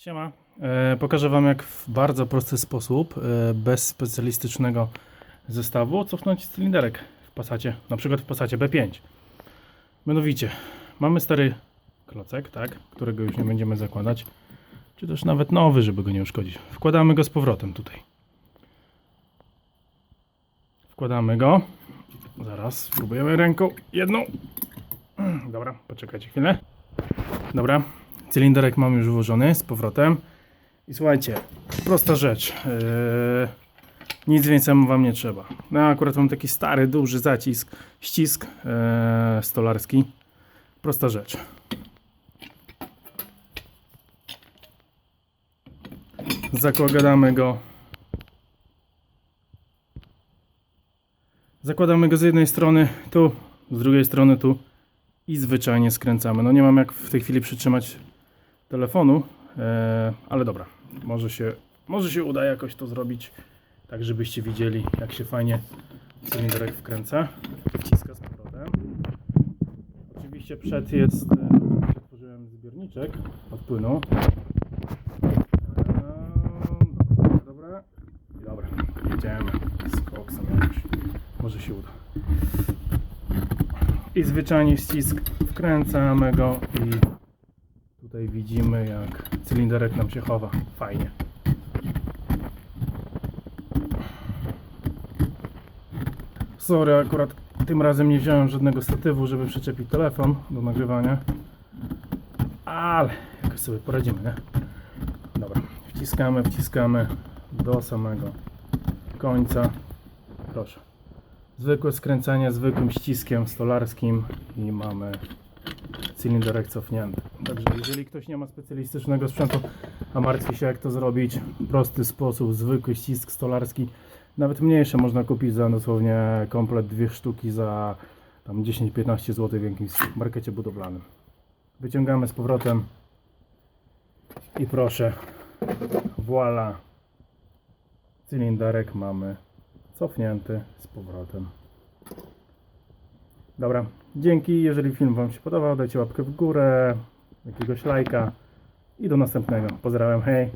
Siema. E, pokażę Wam jak w bardzo prosty sposób, e, bez specjalistycznego zestawu, cofnąć cylinderek w Passacie, na przykład w Passacie B5. Mianowicie, mamy stary klocek, tak, którego już nie będziemy zakładać, czy też nawet nowy, żeby go nie uszkodzić. Wkładamy go z powrotem tutaj. Wkładamy go. Zaraz spróbujemy ręką jedną. Dobra, poczekajcie chwilę. Dobra, cylinderek mam już włożony z powrotem. I słuchajcie, prosta rzecz. Yy, nic więcej wam nie trzeba. No akurat mam taki stary, duży zacisk, ścisk yy, stolarski. Prosta rzecz. Zakładamy go. Zakładamy go z jednej strony tu, z drugiej strony tu i zwyczajnie skręcamy. No nie mam jak w tej chwili przytrzymać telefonu, e, ale dobra, może się, może się uda jakoś to zrobić, tak żebyście widzieli jak się fajnie cylinderek wkręca, wciska z powrotem. Oczywiście przed jest, e, otworzyłem zbiorniczek od płynu. E, Dobra, dobra, jedziemy z koksem jakoś, może się uda. I zwyczajnie ścisk wkręcamy go i tutaj widzimy jak cylinderek nam się chowa. Fajnie. Sorry, akurat tym razem nie wziąłem żadnego statywu, żeby przyczepić telefon do nagrywania. Ale jakoś sobie poradzimy, nie? Dobra, wciskamy, wciskamy do samego końca. Proszę. Zwykłe skręcenie zwykłym ściskiem stolarskim i mamy cylinderek cofnięty. Także jeżeli ktoś nie ma specjalistycznego sprzętu, a martwi się jak to zrobić, prosty sposób, zwykły ścisk stolarski, nawet mniejsze można kupić za dosłownie komplet dwie sztuki za tam 10-15 zł w jakimś markecie budowlanym. Wyciągamy z powrotem i proszę, voila, cylinderek mamy cofnięty z powrotem. Dobra, dzięki. Jeżeli film Wam się podobał, dajcie łapkę w górę, jakiegoś lajka i do następnego. Pozdrawiam, hej!